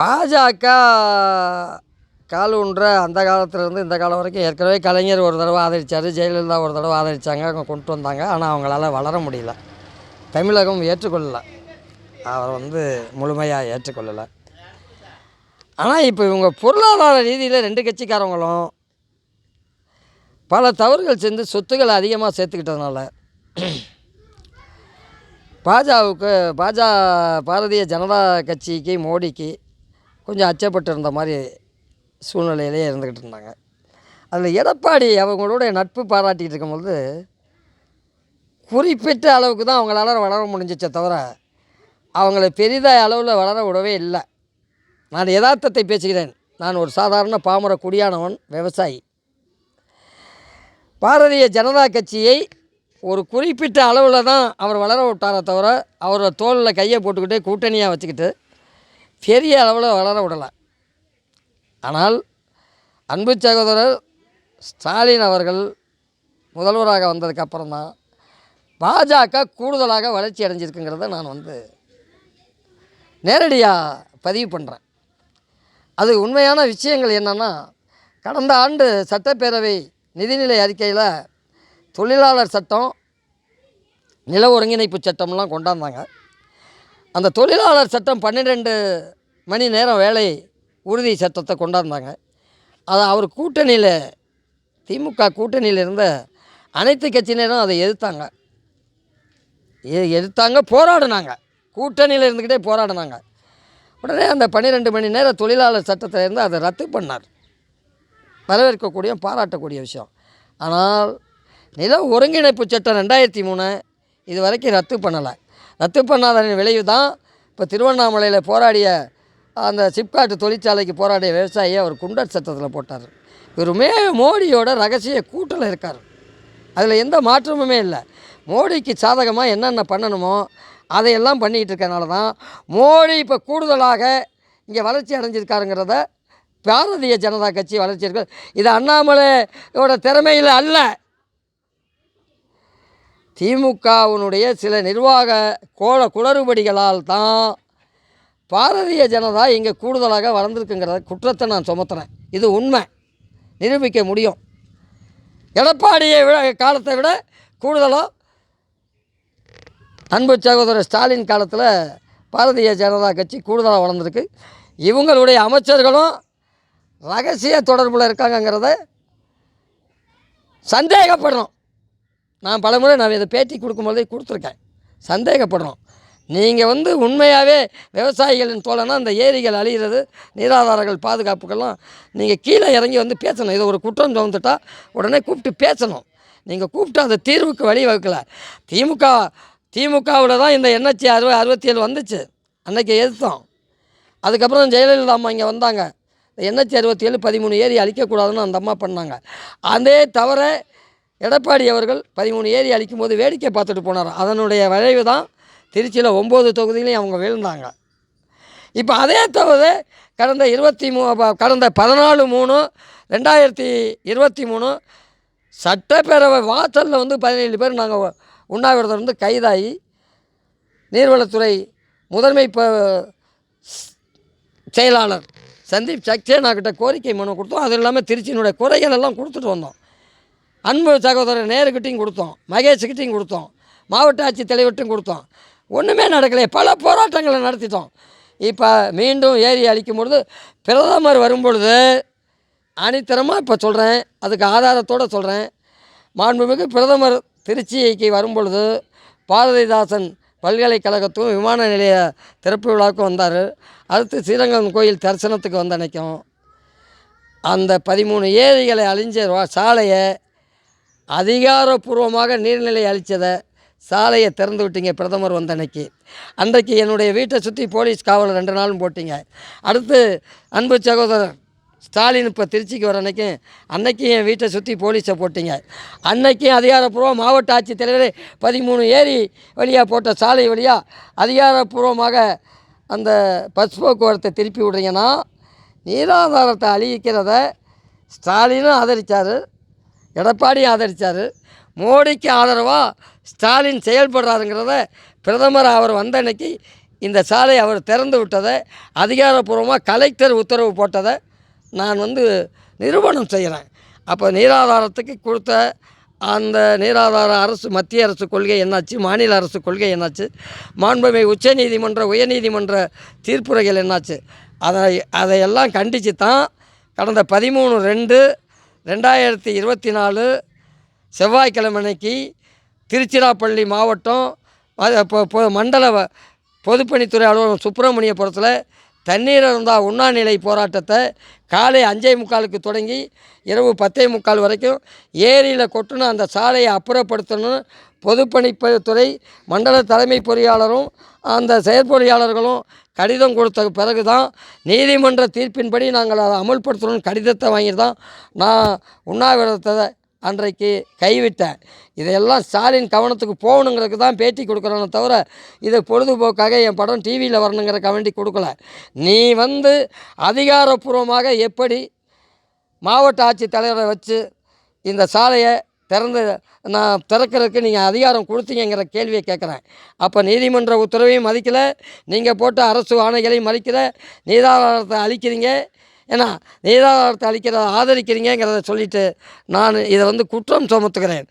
பாஜக கால் ஊன்ற அந்த காலத்துலேருந்து இந்த காலம் வரைக்கும் ஏற்கனவே கலைஞர் ஒரு தடவை ஆதரித்தார் ஜெயலலிதா ஒரு தடவை ஆதரித்தாங்க அவங்க கொண்டு வந்தாங்க. ஆனால் அவங்களால வளர முடியல. தமிழகம் ஏற்றுக்கொள்ளலை. அவர் வந்து முழுமையாக ஏற்றுக்கொள்ளலை. ஆனால் இப்போ இவங்க பொருளாதார ரீதியில் ரெண்டு கட்சிக்காரங்களும் பல தவறுகள் செஞ்சு சொத்துக்களை அதிகமாக சேர்த்துக்கிட்டதுனால பாஜகவுக்கு பாஜ பாரதிய ஜனதா கட்சிக்கு மோடிக்கு கொஞ்சம் அச்சப்பட்டு இருந்த மாதிரி சூழ்நிலையிலே இருந்துக்கிட்டு இருந்தாங்க. அதில் எடப்பாடி அவங்களோட நட்பு பாராட்டிகிட்டு இருக்கும்பொழுது குறிப்பிட்ட அளவுக்கு தான் அவங்களால வளர முடிஞ்சிச்சே தவிர அவங்கள பெரிதாக அளவில் வளர விடவே இல்லை. நான் யதார்த்தத்தை பேசுகிறேன். நான் ஒரு சாதாரண பாமர குடியானவன் விவசாயி. பாரதிய ஜனதா கட்சியை ஒரு குறிப்பிட்ட அளவில் தான் அவர் வளர விட்டாரே தவிர அவரோட தோளில் கையை போட்டுக்கிட்டு கூட்டணியாக வச்சுக்கிட்டு பெரிய அளவில் வளர விடலை. ஆனால் அன்பு சகோதரர் ஸ்டாலின் அவர்கள் முதல்வராக வந்ததுக்கப்புறம் தான் பாஜக கூடுதலாக வளர்ச்சி அடைஞ்சிருக்குங்கிறத நான் வந்து நேரடியாக பதிவு பண்ணுறேன் அது உண்மையான விஷயங்கள் என்னென்னா கடந்த ஆண்டு சட்டப்பேரவை நிதிநிலை அறிக்கையில் தொழிலாளர் சட்டம் நில ஒருங்கிணைப்பு சட்டம்லாம் கொண்டாந்தாங்க. அந்த தொழிலாளர் சட்டம் பன்னிரெண்டு மணி நேரம் வேலை உறுதி சட்டத்தை கொண்டாந்தாங்க அதை அவர் கூட்டணியில் திமுக கூட்டணியில் இருந்த அனைத்து கட்சியினரும் அதை எதிர்த்தாங்க. எ- எதிர்த்தாங்க போராடினாங்க. கூட்டணியில் இருந்துக்கிட்டே போராடினாங்க. உடனே அந்த பன்னிரெண்டு மணி நேர தொழிலாளர் சட்டத்தை இருந்து அதை ரத்து பண்ணார். வரவேற்கக்கூடிய பாராட்டக்கூடிய விஷயம். ஆனால் நில ஒருங்கிணைப்பு சட்டம் ரெண்டாயிரத்தி மூணு இது வரைக்கும் ரத்து பண்ணலை. ரத்து விளைவு தான் இப்போ திருவண்ணாமலையில் போராடிய அந்த சிப்காட்டு தொழிற்சாலைக்கு போராடிய விவசாயியை அவர் குண்டர் சட்டத்தில் போட்டார். இவருமே மோடியோட ரகசிய கூட்டில் இருக்கார். அதில் எந்த மாற்றமுமே இல்லை. மோடிக்கு சாதகமாக என்னென்ன பண்ணணுமோ அதையெல்லாம் பண்ணிக்கிட்டு இருக்கனால தான் மோடி இப்போ கூடுதலாக இங்கே வளர்ச்சி அடைஞ்சிருக்காருங்கிறத பாரதிய ஜனதா கட்சி வளர்ச்சி இருக்கு இது அண்ணாமலையோட திறமையில் அல்ல. திமுகவினுடைய சில நிர்வாக கோல குளறுபடிகளால் தான் பாரதிய ஜனதா இங்கே கூடுதலாக வளர்ந்துருக்குங்கிறத குற்றத்தை நான் சுமத்துறேன். இது உண்மை. நிரூபிக்க முடியும். எடப்பாடியை விட காலத்தை விட கூடுதலாக அன்பு சகோதரர் ஸ்டாலின் காலத்தில் பாரதிய ஜனதா கட்சி கூடுதலாக வளர்ந்துருக்கு. இவங்களுடைய அமைச்சர்களும் ரகசிய தொடர்பில் இருக்காங்கங்கிறத சந்தேகப்படுறோம் நான் பலமுறை நான் இதை பேட்டி கொடுக்கும்போதே கொடுத்துருக்கேன். சந்தேகப்படுறோம் நீங்கள் வந்து உண்மையாகவே விவசாயிகளின் தோழனா அந்த ஏரிகள் அழிகிறது நீராதாரங்கள் பாதுகாப்புக்கெல்லாம் நீங்கள் கீழே இறங்கி வந்து பேசணும். இதை ஒரு குற்றம் சுமந்துட்டா உடனே கூப்பிட்டு பேசணும். நீங்கள் கூப்பிட்டு அந்த தீர்வுக்கு வழி வகுக்கல. திமுக திமுகவில் தான் இந்த எண்ணூற்றி அறுபது அறுபத்தி ஏழு வந்துச்சு. அன்றைக்கி எதிர்த்தோம். அதுக்கப்புறம் ஜெயலலிதா அம்மா இங்கே வந்தாங்க. எண்ணூற்றி அறுபத்தி ஏழு பதிமூணு ஏரி அழிக்கக்கூடாதுன்னு அந்த அம்மா பண்ணாங்க. அதே தவிர எடப்பாடி அவர்கள் பதிமூணு ஏரி அழிக்கும் போது வேடிக்கை பார்த்துட்டு போனார். அதனுடைய விளைவு தான் திருச்சியில் ஒம்பது தொகுதியிலையும் அவங்க விழுந்தாங்க. இப்போ அதே தவிர கடந்த இருபத்தி மூ கடந்த பதினாலு மூணு ரெண்டாயிரத்தி இருபத்தி மூணு சட்டப்பேரவை வாசலில் வந்து பதினேழு பேர் நாங்கள் உண்ணாவிரதம் இருந்து கைதாகி நீர்வளத்துறை முதன்மை ப செயலாளர் சந்தீப் சக்சேனா கிட்ட கோரிக்கை மனு கொடுத்தோம். அது இல்லாமல் திருச்சியினுடைய குறைகள் எல்லாம் கொடுத்துட்டு வந்தோம். அன்பு சகோதரர் நேருக்கிட்டையும் கொடுத்தோம் மகேஷ்கிட்டையும் கொடுத்தோம் மாவட்ட ஆட்சி தலைவர்கிட்டையும் கொடுத்தோம். ஒன்றுமே நடக்கலை. பல போராட்டங்களை நடத்திட்டோம். இப்போ மீண்டும் ஏரி அழிக்கும் பொழுது பிரதமர் வரும்பொழுது அனித்தனமாக இப்போ சொல்கிறேன் அதுக்கு ஆதாரத்தோடு சொல்கிறேன் மாண்புமிகு பிரதமர் திருச்சிக்கு வரும்பொழுது பாரதிதாசன் பல்கலைக்கழகத்தும் விமான நிலைய திறப்பு விழாவுக்கும் வந்தார். அடுத்து ஸ்ரீரங்கம் கோயில் தரிசனத்துக்கு வந்த அன்னைக்கும் அந்த பதிமூணு ஏரிகளை அழிஞ்ச சாலையை அதிகாரப்பூர்வமாக நீர்நிலை அழித்ததை சாலையை திறந்து விட்டீங்க பிரதமர் வந்த அன்னைக்கு. அன்றைக்கு என்னுடைய வீட்டை சுற்றி போலீஸ் காவல் ரெண்டு நாளும் போட்டிங்க. அடுத்து அன்பு சகோதரர் ஸ்டாலின் இப்போ திருச்சிக்கு வர அன்னைக்கு அன்னைக்கு என் வீட்டை சுற்றி போலீஸை போட்டிங்க. அன்னைக்கும் அதிகாரப்பூர்வம் மாவட்ட ஆட்சித்தலைவர் பதிமூணு ஏரி வழியாக போட்ட சாலை வழியாக அதிகாரப்பூர்வமாக அந்த பஸ் போக்குவரத்தை திருப்பி விடுறீங்கன்னா நீராதாரத்தை அழிக்கிறத ஸ்டாலினும் ஆதரித்தார் எடப்பாடி ஆதரித்தார் மோடிக்கு ஆதரவாக ஸ்டாலின் செயல்படுறாருங்கிறத பிரதமர் அவர் வந்த அன்னைக்கு இந்த சாலை அவர் திறந்து விட்டதை அதிகாரப்பூர்வமாக கலெக்டர் உத்தரவு போட்டதை நான் வந்து நிரூபணம் செய்கிறேன். அப்போ நீராதாரத்துக்கு கொடுத்த அந்த நீராதார அரசு மத்திய அரசு கொள்கை என்னாச்சு மாநில அரசு கொள்கை என்னாச்சு மாண்புமை உச்சநீதிமன்ற உயர்நீதிமன்ற தீர்ப்புரைகள் என்னாச்சு அதை அதையெல்லாம் கண்டித்து தான் கடந்த பதிமூணு ரெண்டு ரெண்டாயிரத்தி இருபத்தி நாலு செவ்வாய்க்கிழமை அன்னைக்கு திருச்சிராப்பள்ளி மாவட்டம் அது மண்டல பொதுப்பணித்துறை அலுவலகம் சுப்பிரமணியபுரத்தில் தண்ணீர் இருந்தால் உண்ணாநிலை போராட்டத்தை காலை அஞ்சே முக்காலுக்கு தொடங்கி இரவு பத்தே முக்கால் வரைக்கும் ஏரியில் கொட்டுன அந்த சாலையை அப்புறப்படுத்தணும் பொதுப்பணித்துறை மண்டல தலைமை பொறியாளரும் அந்த செயற்பொறியாளர்களும் கடிதம் கொடுத்த பிறகு தான் நீதிமன்ற தீர்ப்பின்படி நாங்கள் அதை அமல்படுத்தணும்னு கடிதத்தை வாங்கிட்டு தான் நான் உண்ணாவிரதத்தை அன்றைக்கு கைவிட்டேன். இதையெல்லாம் ஸ்டாலின் கவனத்துக்கு போகணுங்கிறதுக்கு தான் பேட்டி கொடுக்குறேனே தவிர இதை பொழுதுபோக்காக என் படம் டிவியில் வரணுங்கிற வேண்டி கொடுக்கல. நீ வந்து அதிகாரப்பூர்வமாக எப்படி மாவட்ட ஆட்சித்தலைவரை வச்சு இந்த சாலையை திறந்து நான் திறக்கிறதுக்கு நீங்கள் அதிகாரம் கொடுத்தீங்கிற கேள்வியை கேட்குறேன். அப்போ நீதிமன்ற உத்தரவையும் மதிக்கலை நீங்கள் போட்ட அரசு ஆணைகளையும் மதிக்கலை நீதாதாரத்தை அளிக்கிறீங்க ஏன்னா நீதாதாரத்தை அளிக்கிறத ஆதரிக்கிறீங்கிறத சொல்லிவிட்டு நான் இதை வந்து குற்றம் சுமத்துகிறேன்.